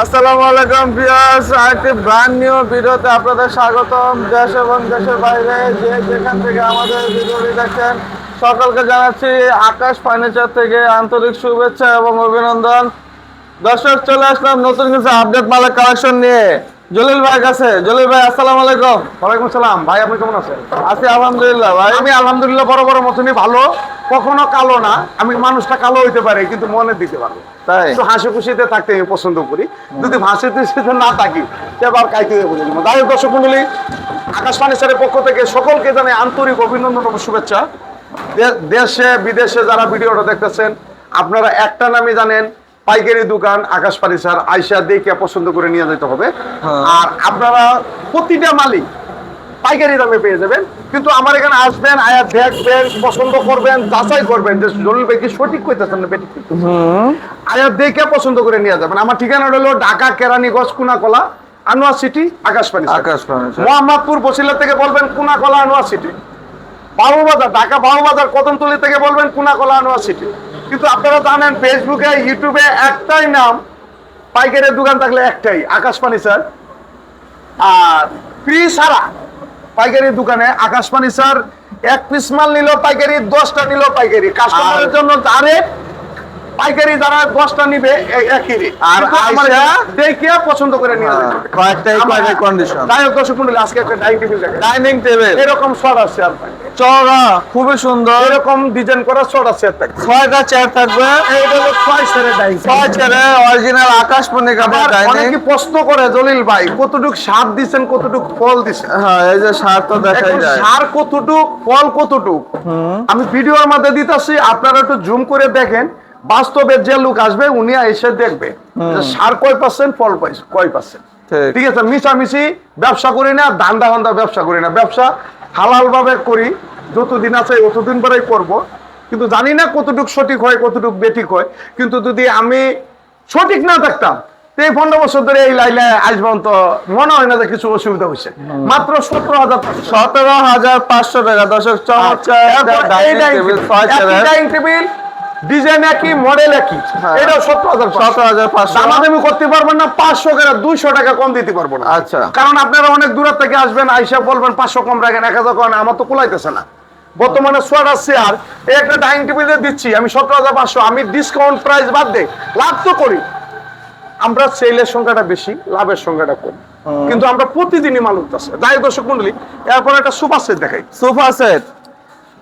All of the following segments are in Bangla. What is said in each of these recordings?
আসসালামু আলাইকুম ভিউয়ার্স, আরেকটি ব্র্যান্ড নিউ ভিডিওতে আপনাদের স্বাগতম। দেশ এবং দেশের বাইরে যে যেখান থেকে আমাদের ভিডিওটি দেখছেন, সকলকে জানাচ্ছি আকাশ ফার্নিচার থেকে আন্তরিক শুভেচ্ছা এবং অভিনন্দন। দর্শক, চলে আসলাম নতুন কিছু আপডেট মালের কালেকশন নিয়ে। জলিল ভাই কাছে। জলিল ভাই আসসালামু আলাইকুম। ওয়ালাইকুম সালাম ভাই আপনি কেমন আছেন? আছি আলহামদুলিল্লাহ। ভাই আমি আলহামদুলিল্লাহ বড় বড় মতনই ভালো। কখনো কালো না। আমি মানুষটা কালো হইতে পারে কিন্তু মনের দিতে পারব। তাই? একটু হাসি খুশিতে থাকতে আমি পছন্দ করি। যদি হাসি খুশিতে না থাকি এবার কাইতে বুঝে যাব যাই হোক দর্শক মন্ডলী আকাশ ফার্নিচারের পক্ষ থেকে সকলকে জানাই আন্তরিক অভিনন্দন ও শুভেচ্ছা। দেশে বিদেশে যারা ভিডিওটা দেখতেছেন আপনারা একটা নামই জানেন পাইকারি দোকান আকাশ ফার্নিচার আইসা দেখে পছন্দ করে নিয়ে যেতে হবে। আর আপনারা প্রতিটা মালিক পাইকারি দামে পেয়ে যাবেন। কিন্তু আমার এখানে আসবেন আয়া দেখবেন পছন্দ করবেন যাচাই করবেন যে জলিল ভাই কি সঠিক কইতেছেন না। হুম। আয়া দেখে পছন্দ করে নিয়ে যাবেন। আমার ঠিকানা হলো ঢাকা কেরানীগঞ্জ কুনাকলা আনোয়ার সিটি আকাশবাণী আকাশ ফার্নিচার মোহাম্মদপুর বসিলা থেকে বলবেন কুনাকলা আনোয়ার সিটি। বাবুবাজার ঢাকা বাবুবাজার কদমতলি থেকে বলবেন কুনাকলা আনোয়ার সিটি। কিন্তু আপনারা জানেন ফেসবুকে ইউটিউবে একটাই নাম পাইকারের দোকান থাকলে একটাই আকাশ স্যার। আর ফ্রি সারা পাইকারি দোকানে আকাশ স্যার এক পিস মাল নিল পাইকারি দশটা নিল পাইকারি। কাস্টমারের জন্য ডাইরেক্ট পাইকারি যারা দশটা নিবে একই। আর দেখে পছন্দ করে নিয়ে হ্যাঁ, কয়েকটাই condition। যাই হোক দর্শক মন্ডলী, আজকে একটা ডাইনিং টেবিল দেখেন। ডাইনিং টেবিল এরকম আছে আপনার চওড়া খুবই সুন্দর। এরকম ডিজাইন করা ছয়টা চেয়ার থাকবে। ছয় সেরের ডাইনিং ছয় চেয়ারে অরিজিনাল আকাশমণি আবার ডাইনিং অনেকে প্রশ্ন করে জলিল ভাই কতটুক স্বাদ দিচ্ছেন কতটুক ফল দিচ্ছেন হ্যাঁ এই যে সার তো দেখাই যায়। সার কতটুক ফল কতটুক? আমি ভিডিওর মধ্যে দিতেছি আপনারা একটু জুম করে দেখেন। বাস্তবে যে লোক আসবে উনি এসে দেখবে সার কয় পার্সেন্ট ফল কয় পার্সেন্ট ঠিক। আছে মিশামিশি ব্যবসা করি না দান্দা হান্দা ব্যবসা করি না। ব্যবসা হালাল ভাবে করি যতদিন আছে ততদিন পরেই করব। কিন্তু জানি না কতটুক সঠিক হয় কতটুক বেঠিক হয়। কিন্তু যদি আমি সঠিক না থাকতাম এই পনেরো বছর ধরে এই লাইনে আসবেন তো মনে হয় না যে কিছু অসুবিধা হয়েছে। মাত্র সতেরো হাজার সতেরো হাজার পাঁচশো টাকা। দর্শক চমৎকার। ডাইনিং টেবিল ডিজাইন একই মডেল একই। হ্যাঁ। এটা সতেরো হাজার সতেরো হাজার পাঁচশো। দামাদামি করতে পারবেন না পাঁচশো টাকা দুইশো টাকা কম দিতে পারব না। আচ্ছা। কারণ আপনারা অনেক দূর থেকে আসবেন আইসা বলবেন পাঁচশো কম রাখেন এক হাজার কম আমার তো কুলাইতেছে না। বর্তমানে সোয়াটার চেয়ার একটা ডাইনিং টেবিল দিচ্ছি আমি সতেরো হাজার পাঁচশো। আমি ডিসকাউন্ট প্রাইস বাদ দেই লাভ তো করি। আমরা সেলের সংখ্যাটা বেশি লাভের সংখ্যাটা কম। কিন্তু আমরা প্রতিদিনই মাল উঠতেছে। যাই দর্শক মন্ডলী এরপর একটা সুপার সেট দেখাই। সোফা সেট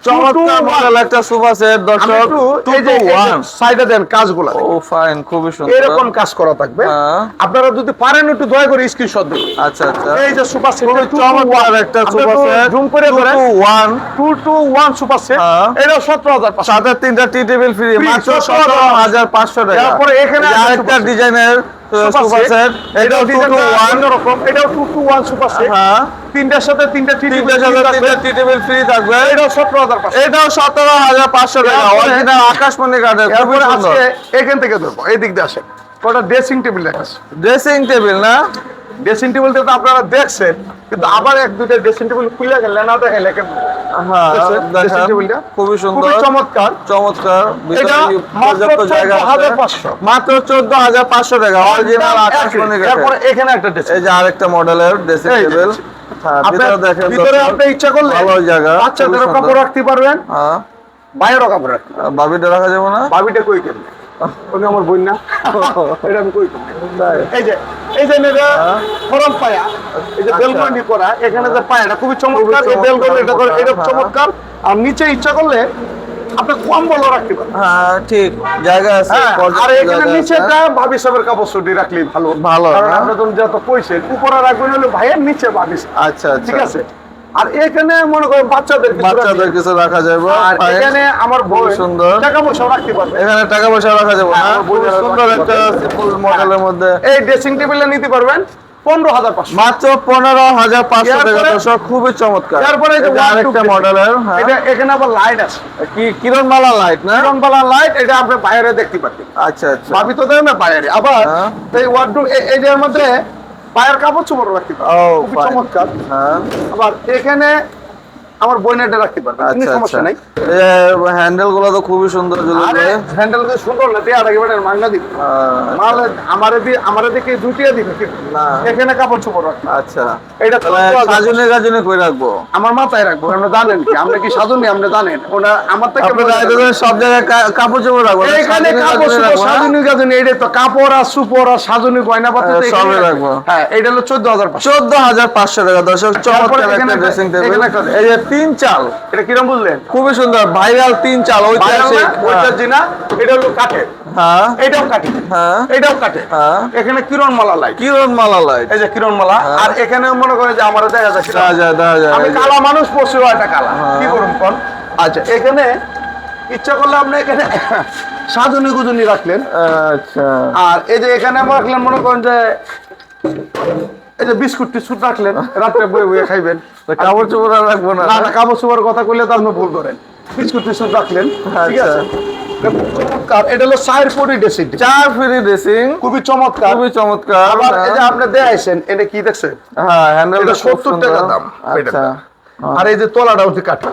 চমৎকার মডেল একটা সোফা সেট দর্শক। একটু টু এই যে টু ওয়ান সাইডে দেন কাজগুলো ও ফাইন খুবই সুন্দর। এরকম কাজ করা থাকবে। হ্যাঁ। আপনারা যদি পারেন একটু দয়া করে স্ক্রিনশট দিন আচ্ছা আচ্ছা। এই যে সুপার সেট চমৎকার একটা সোফা সেট জুম করে সুপার সেট হ্যাঁ। এটা সতেরো হাজার পাঁচশো। সাথে তিনটা টি টেবিল ফ্রি Free, মাত্র 17,500 সতেরো হাজার। পাঁচশো টাকা। তারপরে এখানে আরেকটা। ডিজাইনের সোফা সেট এটাও টু টু ওয়ান রকম এটাও two two one super set হ্যাঁ। তিনটার সাথে তিনটা টি তিনটার সাথে তিনটা টি টেবিল ফ্রি থাকবে। এটাও সতেরো হাজার পাঁচশো। এটাও সতেরো হাজার পাঁচশো টাকা। এরপরে- অরিজিনাল আকাশমণি কাঠের খুবই সুন্দর। আজকে এখান থেকে ধরবো এই দিক দিয়ে আসে। ওটা ড্রেসিং টেবিল দেখাচ্ছে। ড্রেসিং টেবিল না? ড্রেসিং টেবিলটা তো আপনারা দেখছেন কিন্তু আবার এক দুটো ড্রেসিং টেবিল খুলে গেলে না দেখাইলে কেমন? হ্যাঁ খুবই সুন্দর চমৎকার। চমৎকার মাত্র পর্যাপ্ত জায়গা আছে। 14,500 মাত্র চোদ্দ হাজার পাঁচশো টাকা অরিজিনাল তারপরে এখানে একটা এই যে আরেকটা মডেলের ড্রেসিং টেবিল ভিতরে। আপনি ইচ্ছা করলে ভালো জায়গা বাচ্চাদেরও কাপড় রাখতে পারবেন। হ্যাঁ। বাইরেও কাপড় রাখতে বাবিটা রাখা যাবে না? কই কেমনে? আমার বোন না? এটা আমি কই এই যে এই যে এটা হ্যাঁ। ফরম পায়া এই যে আচ্ছা। করা এখানে যে পায়াটা খুবই চমৎকার এই এটা করে এটা হ্যাঁ। চমৎকার। আর নিচে ইচ্ছা করলে আপনি কম বলো রাখতে পারেন। হ্যাঁ ঠিক। জায়গা আছে হ্যাঁ, আর এখানে। নিচেটা ভাবি সাহেবের কাপড় সুটি রাখলে ভালো। ভালো, কারণ আপনি যখন যত কইছেন উপরে রাখবেন হলো ভাইয়ের নিচে ভাবি আচ্ছা আচ্ছা। ঠিক আছে? আর এখানে মনে করেন বাচ্চাদের বাচ্চাদের কিছু রাখা যাবে। আর এখানে আমার বই সুন্দর। টাকা পয়সা রাখতে পারবে। এখানে টাকা পয়সা রাখা যাবে হ্যাঁ, সুন্দর একটা সিম্পল মডেলের মধ্যে। এই ড্রেসিং টেবিলে নিতে পারবেন পনেরো হাজার পাঁচশো। মাত্র পনেরো হাজার পাঁচশো টাকা। দর্শক খুবই চমৎকার। তারপরে আরেকটা মডেলের হ্যাঁ। এটা এখানে আবার লাইট আছে। কি লাইট না? লাইট এটা আপনি বাইরে দেখতে পাচ্ছেন আচ্ছা আচ্ছা। ভাবি তো দেয় না বাইরে। আবার হ্যাঁ। এই এইটার মধ্যে পায়ের কাপড় চোপড় রাখতে পারে খুবই চমৎকার। হ্যাঁ। আবার এখানে আমার বইনেটে রাখতে কোনো আচ্ছা আচ্ছা। সমস্যা নাই। হ্যান্ডেলগুলো তো খুবই সুন্দর আরে হ্যান্ডেল তো সুন্দর না দিয়ে মাংনা দিবে। মাল আমারে দিয়ে আমারে দেখে দুটিয়া দিবে না। এখানে কাপড় চোপড় রাখবে আচ্ছা। এটা সাজনে গাজনে কই রাখব? আমার মাথায় রাখব আপনি জানেন কি? আপনি কি সাজনি আপনি জানেন? ওটা আমার থেকে সব জায়গায় কাপড় চোপড় রাখব এখানে কাপড় চোপড়? সাজনি গাজনি এটা তো কাপড় আর সুপর আর সাজনি গয়না পাতি হ্যাঁ, রাখব। হ্যাঁ এটা হলো চোদ্দ হাজার পাঁচশো। চোদ্দ হাজার পাঁচশো টাকা দর্শক চমৎকার একটা- ড্রেসিং টেবিল এই যে তিন চাল। এটা কিরম বুঝলেন খুবই সুন্দর ভাইরাল তিন চাল ঐতিহাসিক। ঐতিহাসিক না? এটা হলো কাঠে হ্যাঁ। এটাও কাঠে হ্যাঁ। এটাও হ্যাঁ। এখানে কিরণ মালা লাই কিরণ মালা লাইট এই যে কিরণ মালা। হ্যাঁ। আর এখানে মনে করে যে আমার দেখা যাচ্ছে দেখা যায় আমি কালা মানুষ পড়ছি একটা কালা। হ্যাঁ। কি করুন কোন? আচ্ছা এখানে ইচ্ছা করলে আপনি এখানে সাধুনি গুজুনি রাখলেন। আচ্ছা। আর এই যে এখানে আমার রাখলেন মনে করেন যে এই যে বিস্কুট টিস্কুট রাখলেন রাত্রে বয়ে বয়ে খাইবেন। কাপড় চোপড় রাখব না। না কাপড় চোপড় কথা কইলে তো আপনি ভুল করেন। বিস্কুট টিস্কুট রাখলেন ঠিক আচ্ছা। আছে? এটা হলো সাইর পরি ড্রেসিং চার ফ্রি ড্রেসিং খুবই চমৎকার। খুবই চমৎকার। আবার এই যে আপনি দেখাইছেন এটা কি দেখছেন? হ্যাঁ এটা 70 টাকা দাম আচ্ছা। আর এই যে তলাটা হচ্ছে কাঠা।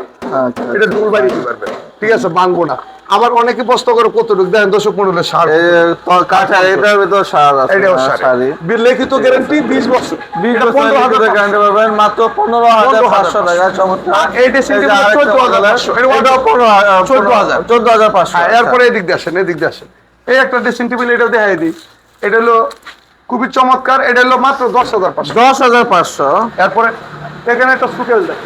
আচ্ছা এটা ডুল বাড়ি দিতে পারবেন। ঠিক আছে ভাঙবো না। আবার অনেকে প্রশ্ন করে কতটুকু? দেন দর্শক মন্ডলের সার এই যে ত- কাঁচা এটার ভিতর সার আছে এটাও হ্যাঁ, শাড়ি লিখিত গ্যারান্টি বিশ বছর। বিশ এটা বছরের পনেরো হাজার গ্যারান্টি পাবেন মাত্র পনেরো হাজার পাঁচশো টাকা। চমৎকার। আর এই dressing এই যে table 14,500 এর এটাও পনেরো হাজার চোদ্দ হাজার। চোদ্দ হাজার পাঁচশো। হ্যাঁ এরপরে এদিক দিয়ে আসেন এদিক দিয়ে আসেন। এই একটা ড্রেসিং টেবিল এটাও দেখাই দিই। এটা হলো খুবই চমৎকার। এটা হলো মাত্র দশ হাজার পাঁচশো। দশ হাজার পাঁচশো। এরপরে এখানে একটা সুকেল দেয়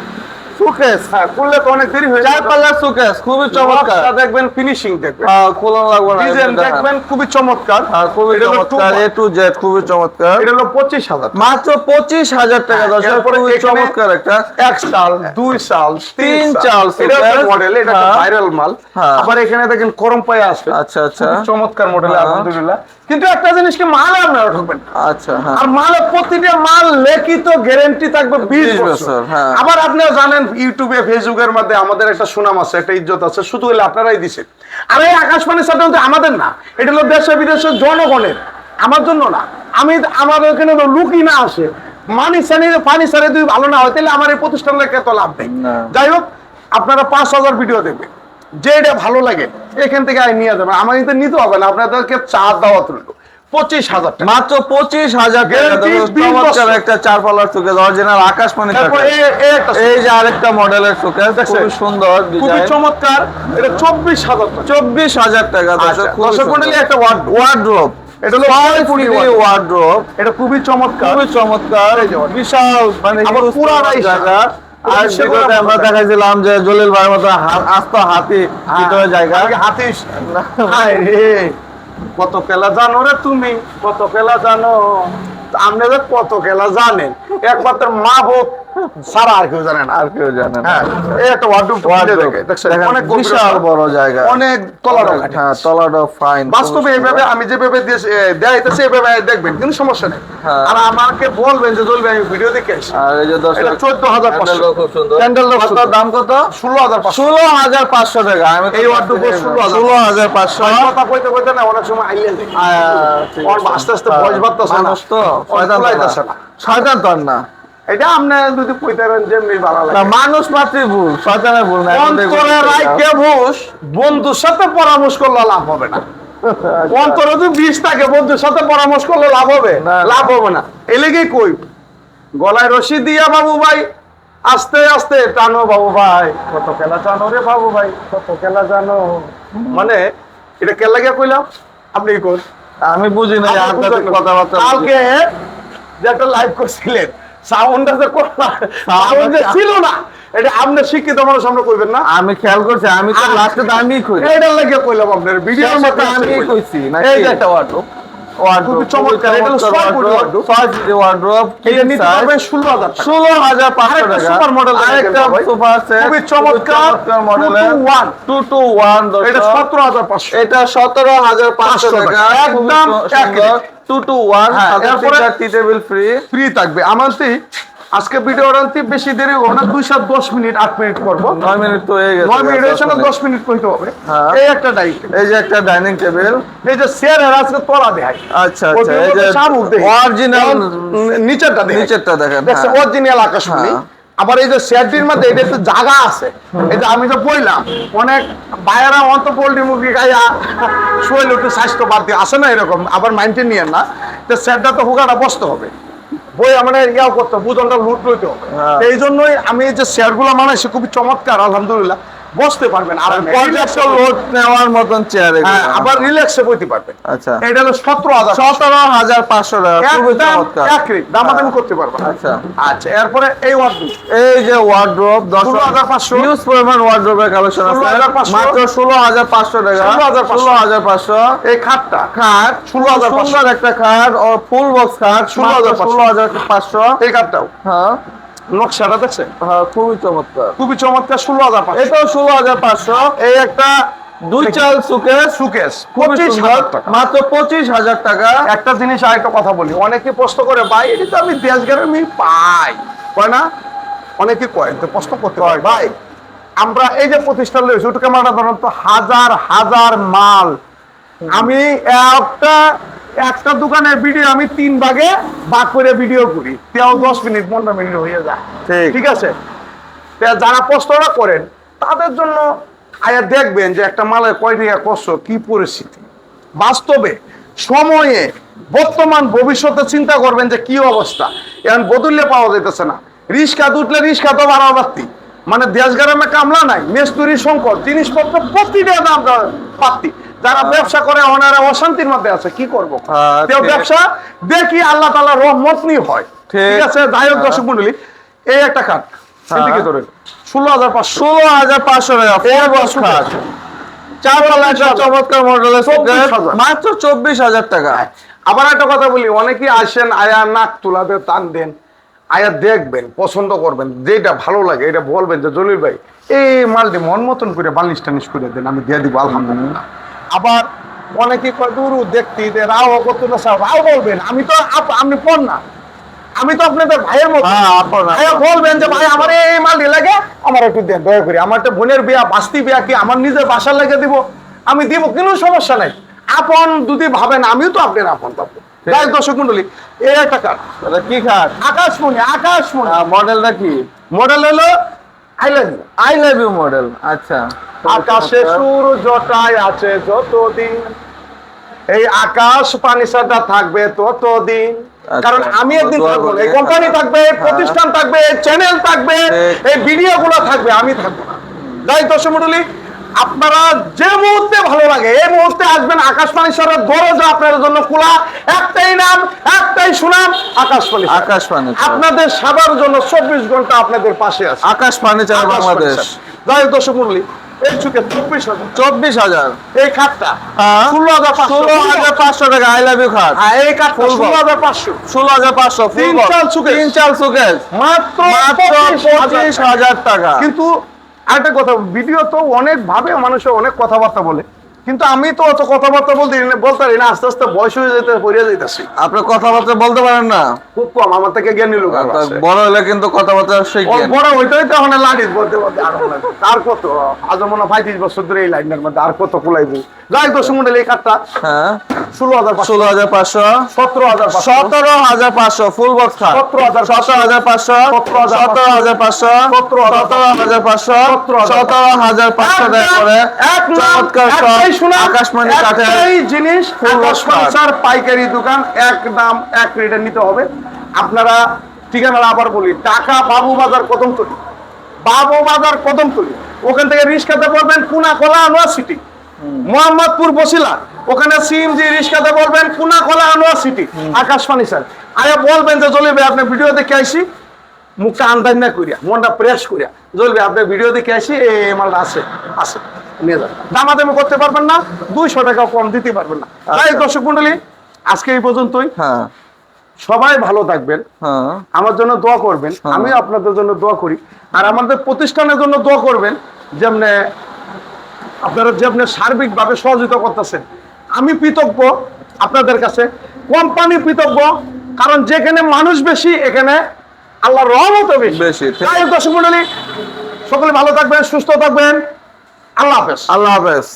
সুকেস হ্যাঁ খুললে তো অনেক দেরি হয়ে চার পাল্লার সুকেস খুবই চমৎকার চমৎকার। দেখবেন ফিনিশিং দেখবেন। খোলা লাগবে না ডিজাইন এটা দেখবেন খুবই চমৎকার। হ্যাঁ, খুবই হলো চমৎকার এ টু জেড খুবই চমৎকার। এটা হলো পঁচিশ হাজার মাত্র পঁচিশ হাজার টাকা দর্শক খুবই এখানে- চমৎকার একটা। এক সাল দুই সাল তিন এটা মডেল এটা। ভাইরাল মাল। আবার এখানে দেখেন করম পায়ে আছে আচ্ছা আচ্ছা। চমৎকার মডেল। আলহামদুলিল্লাহ। কিন্তু একটা জিনিস কি মাল আপনারা ঠকবেন আচ্ছা হ্যাঁ। আর মাল প্রতিটা মাল লিখিত গ্যারান্টি থাকবে 20 20 বছর। হ্যাঁ। আবার আপনারা জানেন ইউটিউবে ফেসবুকের মধ্যে আমাদের একটা সুনাম আছে একটা ইজ্জত আছে শুধু হলে আপনারাই দিছেন আর এই আকাশবাণীর সাথে হচ্ছে আমাদের না এটা হলো দেশে বিদেশের জনগণের আমার জন্য না। আমি আমার ওখানে তো লুকি না আসে। মানি সানি পানি সারে যদি ভালো না হয় তাহলে আমার এই প্রতিষ্ঠানের এত লাভ নেই। যাই হোক আপনারা পাঁচ হাজার ভিডিও দেখবেন। যেটা ভালো লাগে এখান থেকে আই নিয়ে যাবেন আমার কিন্তু নিতে হবে না আপনাদেরকে চা দেওয়া তুললো পঁচিশ হাজার মাত্র পঁচিশ হাজার টাকা Guarantee দর্শক, 20 চমৎকার একটা চার অরিজিনাল আকাশমণি তারপর suitcase। এই- এই একটা এই যে আরেকটা মডেলের? খুবই সুন্দর খুবই চমৎকার। এটা চব্বিশ হাজার চব্বিশ হাজার টাকা আচ্ছা, দর্শক মন্ডলী একটা ওয়ার্ড ওয়ার্ড্রোব এটা হলো এটা খুবই চমৎকার। খুবই চমৎকার এই যে wardrobe। বিশাল মানে পুরাটাই জায়গা আর ভিডিওতে আমরা দেখাইছিলাম যে জলিল ভাইয়ের মতো আস্ত হাতি ভিতরে জায়গা। আগে হাতিস হায় কত খেলা জানো রে তুমি? কত খেলা জানো? আপনি কত খেলা জানেন? একমাত্র মা বোধ সারা আর কেউ জানে না। আর কেউ জানে না। হ্যাঁ এই একটা ওয়ার্ডরোব অনেক বিশাল বড় জায়গা। অনেক তলাটা হ্যাঁ তলাটা ফাইন বাস্তবে এইভাবে আমি যেভাবে এ, দেখাইতেছি এইভাবে দেখবেন কিন্তু সমস্যা নেই। হ্যাঁ। আর আমাকে বলবেন যে জলবে আমি ভিডিও দেখে আসি। আর এই যে দর্শক এটা 14,500 প্যান্ডেলটাও খুব সুন্দর। প্যান্ডেলটাও কত দাম কত? ষোলো হাজার পাঁচশো। ষোলো হাজার পাঁচশো টাকা। আমি এই wardrobe 16,000 ষোলো হাজার পাঁচশো। কথা কইতে কইতে না অনেক সময় আইলে যায়। আস্তে আস্তে বয়স বাড়তেছে না। তো তো। শয়তান তো আর না। এটা আপনি যদি কইতারেন যেমনি ভালো লাগে। মানুষ মাত্রই ভুল শয়তানের ভুল না অন্তরে রাইকে বুস বন্ধুর সাথে পরামর্শ করলে লাভ হবে না। অন্তরে যদি বিষ থাকে বন্ধুর সাথে পরামর্শ করলে লাভ হবে। লাভ হবে না। এলেগে কই? গলায় রশি দিয়া বাবু ভাই আস্তে আস্তে টানো বাবু ভাই। কত খেলা জানো রে বাবু ভাই কত খেলা জানো। মানে এটা খেলা গিয়া কইলাম? আপনি কি কর আমি বুঝি না। কথাবার্তা কালকে যে একটা লাইভ করছিলেন সাউন্ডটা যে সাউন্ড যে ছিল না। এটা আপনি শিক্ষিত মানুষ আমরা কইবেন না? আমি খেয়াল করছি আমি তো লাস্টে তো আমি কই এইটার লাগে কইলাম আপনার ভিডিওর মধ্যে আমি কইছি নাকি? এই যে একটা ওয়ার্ডরোব ওয়ার্ড্রোব খুবই চমৎকার, এটা হলো ছয় ফুট wardrobe। ছয় ফুট ওয়ার্ড্রোব এটা নিতে পারবেন ষোলো হাজার ষোলো হাজার পাঁচশো আরেকটা টাকা। super model দেখেন আরেকটা ভাই। সোফা আছে খুবই চমৎকার, মডেলের 221 টু টু ওয়ান সতেরো হাজার পাঁচশো। এটা সতেরো হাজার পাঁচশো 500 টাকা। একদম টু টু ওয়ান হ্যাঁ, টি টেবিল ফ্রি ফ্রি থাকবে। আজকে ভিডিও আনতে বেশি দেরি হবে না দুই সাত দশ মিনিট আট মিনিট করব। নয় মিনিট তো হয়ে গেছে নয় মিনিট দশ হয়েছে না মিনিট। দশ মিনিট কইতে হবে। হ্যাঁ। এই একটা ডাইট এই যে একটা ডাইনিং টেবিল এই যে চেয়ারের আজকে তলা দেয় আচ্ছা আচ্ছা এই যে শামুক দেখি অরিজিনাল নিচেরটা দেখে নিচেরটা দেখেন দেখছে হ্যাঁ। অরিজিনাল আকাশমণি হ্যাঁ। আবার এই যে শেয়ারটির মধ্যে এটা একটু জায়গা আছে। এই যে আমি তো বললাম অনেক বায়েরা অন্ত পোল্ট্রি মুরগি খাইয়া শরীর একটু স্বাস্থ্য বাদ দিয়ে আসে না এরকম আবার মাইন্টেন নিয়ে না। তো শেয়ারটা তো হুকাটা বসতে হবে। বই মানে ইয়াও করতে হবে, বুজনটা লুট লইতে হবে। হ্যাঁ। এই জন্যই আমি এই যে শেয়ারগুলো মানাইছি খুবই চমৎকার আলহামদুলিল্লাহ। বসতে পারবেন আর পর্যাপ্ত লোড নেওয়ার মতন চেয়ার হ্যাঁ, আবার রিল্যাক্সে বইতে পারবেন। আচ্ছা। এটা হলো সতেরো হাজার সতেরো হাজার পাঁচশো টাকা দামাদামি করতে পারবেন। আচ্ছা। আচ্ছা এরপরে এই ওয়ার্ডরোব এই যে ওয়ার্ড্রোব দশ 16,500 হিউজ পরিমাণ ওয়ার্ড্রোবের কালেকশন আছে। মাত্র ষোলো হাজার পাঁচশো টাকা। 16,500 ষোলো হাজার পাঁচশো। এই খাটটা। খাট ষোলো হাজার 16,500 সুন্দর একটা খাট ও ফুল বক্স খাট ষোলো হাজার 16,500 ষোলো হাজার পাঁচশো। এই খাটটাও। হ্যাঁ। নকশাটা দেখছেন? হ্যাঁ খুবই চমৎকার। খুবই চমৎকার ষোলো হাজার পাঁচশো। এটাও ষোলো হাজার পাঁচশো। এই একটা দুই চাল সুকেস সুকেস পঁচিশ হাজার টাকা। মাত্র পঁচিশ হাজার টাকা। একটা জিনিস আর কথা বলি অনেকে প্রশ্ন করে ভাই এটা তো আমি দেশ গ্রামে পাই। কয় না? অনেকে কয় তো প্রশ্ন করতে হয় ভাই আমরা এই যে প্রতিষ্ঠান রয়েছে ওটা ক্যামেরাটা ধরুন তো হাজার হাজার মাল। আমি একটা একটা দোকানের ভিডিও আমি তিন ভাগে ভাগ করে ভিডিও করি। তেও দশ মিনিট পনেরো মিনিট হয়ে যায়। ঠিক। আছে? যারা প্রশ্নটা করেন তাদের জন্য আয়া দেখবেন যে একটা মালের কয় টাকা কষ্ট কি পরিস্থিতি? বাস্তবে সময়ে বর্তমান ভবিষ্যতে চিন্তা করবেন যে কি অবস্থা। এখন বদলে পাওয়া যাইতেছে না। রিক্সা উঠলে রিক্সা তো বাড়াও বাড়তি। মানে দেশ গ্রামে কামলা নাই মেস্তুরি সংকট জিনিসপত্র প্রতিটা দাম পাত্তি যারা ব্যবসা করে ওনারা অশান্তির মধ্যে আছে কি করব? হ্যাঁ, কেউ ব্যবসা দেখি আল্লাহ তালা রহমত নিয়ে হয়। ঠিক। আছে যাই হোক হ্যাঁ। দর্শক মন্ডলী এই একটা খাট এদিকে ধরেন ষোলো হাজার পাঁচশো ষোলো হাজার পাঁচশো টাকা চমৎকার মডেলের মাত্র চব্বিশ হাজার টাকা। আবার একটা কথা বলি অনেকেই আসেন আয়া নাক তুলাতে টান দেন আয়া দেখবেন পছন্দ করবেন যেটা ভালো লাগে এটা বলবেন যে জলিল ভাই এই মালটি মন মতন করে বালিশ টানিশ করে দেন আমি দিয়ে দিব আলহামদুলিল্লাহ। আবার অনেকে কয় দূর দেখতে যে রাও না সাহেব রাও বলবেন। আমি তো আপনি পড় না। আমি তো আপনাদের ভাইয়ের মতো। হ্যাঁ, বলবেন যে ভাই আমার এই মাল লাগে আমার একটু দেন দয়া করি। আমার একটা বোনের বিয়া বাস্তি বিয়া কি আমার নিজের বাসার লেগে দিব? আমি দিব কোনো সমস্যা নাই। আপন যদি ভাবেন আমিও তো আপনার আপন পাবো যাই দর্শক মন্ডলী এই একটা কার্ড। কি খাট আকাশমণি আকাশমণি। মডেলটা কি? মডেল হলো I love you I love you model আচ্ছা। আকাশে সূর্যটায় আছে যতদিন। এই আকাশ পানিসাটা থাকবে ততদিন। আচ্ছা, কারণ আমি একদিন থাকব এই কোম্পানি থাকবে। প্রতিষ্ঠান থাকবে চ্যানেল থাকবে এই ভিডিও গুলো থাকবে আমি থাকব না। যাই দর্শক মন্ডলী আপনারা যে মুহূর্তে ভালো লাগে এই মুহূর্তে আসবেন আকাশ পানিসারের দরজা আপনাদের জন্য খোলা। একটাই নাম একটাই সুনাম আকাশ পানি আকাশ ফার্নিচার আপনাদের সাবার জন্য চব্বিশ ঘণ্টা আপনাদের পাশে আছে। আকাশ ফার্নিচার আকাশ বাংলাদেশ। যাই দর্শক মন্ডলী চব্বিশ হাজার। এই খাটটা হ্যাঁ। ষোলো হাজার পাঁচশো। ষোলো হাজার পাঁচশো টাকা আই লাভ ইউ খাট হ্যাঁ, এই কাঠটা ষোলো হাজার পাঁচশো। ষোলো হাজার পাঁচশো তিন চাল suitcase। তিন চাল সুকেস মাত্র মাত্র পঁচিশ পঁচিশ হাজার টাকা। কিন্তু আরেকটা কথা ভিডিও তো অনেক ভাবে মানুষের অনেক কথাবার্তা বলে কিন্তু আমি তো অত কথাবার্তা বলতে বলতে পারি না আস্তে আস্তে বয়স হয়ে যেতে পড়িয়ে যাইতেছি। আপনি কথাবার্তা বলতে পারেন না। খুব কম আমার থেকে জ্ঞানী লোক বড় হলে কিন্তু কথাবার্তা সেই বড় হইতে হইতে এখন লাইন বলতে বলতে আরও আর কত? আজ মনে হয় পঁয়ত্রিশ বছর ধরে এই লাইনের মধ্যে আর কত কুলাইবো? যাই এই কাঠটা হ্যাঁ। ষোলো হাজার ষোলো হাজার পাঁচশো। সতেরো হাজার সতেরো হাজার পাঁচশো ফুল বক্স খাট সতেরো হাজার সতেরো হাজার পাঁচশো। সতেরো হাজার পাঁচশো। সতেরো হাজার পাঁচশো। সতেরো হাজার পাঁচশো। টাকা করে চমৎকার কাঠের জিনিস card। পাইকারি দোকান এক দাম এক রেটে নিতে হবে। আপনারা ঠিকানাটা আবার বলি টাকা বাবু বাজার কদমতলি। বাবু বাজার কদমতলি। ওখান থেকে রিক্সাতে পড়বেন কুনা কলা আনোয়ার সিটি মোহাম্মদপুর বসিলা ওখানে সিএমজি রিক্সাতে বলবেন কুনা কলা আনোয়ার সিটি আকাশ ফার্নিচার আরে বলবেন যে চলে আপনি ভিডিও দেখে আইসি মুখটা আন্দাজ না করিয়া মনটা প্রেস করিয়া জ্বলবে আপনি ভিডিও দেখে আসি এই মালটা আছে আছে নিয়ে যান। দামাদামি করতে পারবেন না দুইশো টাকা কম দিতে পারবেন না। তাই দর্শক মন্ডলী আজকে এই পর্যন্তই। হ্যাঁ। সবাই ভালো থাকবেন। হ্যাঁ। আমার জন্য দোয়া করবেন। হ্যাঁ। আমি আপনাদের জন্য দোয়া করি। আর আমাদের প্রতিষ্ঠানের জন্য দোয়া করবেন যেমনে আপনারা যে আপনি সার্বিকভাবে সহযোগিতা করতেছেন আমি কৃতজ্ঞ আপনাদের কাছে। কোম্পানি কৃতজ্ঞ কারণ যেখানে মানুষ বেশি এখানে আল্লাহ রহমত বেশি। তাই দর্শক মন্ডলী সকলে ভালো থাকবেন সুস্থ থাকবেন। আল্লাহ হাফেজ। আল্লাহ হাফেজ।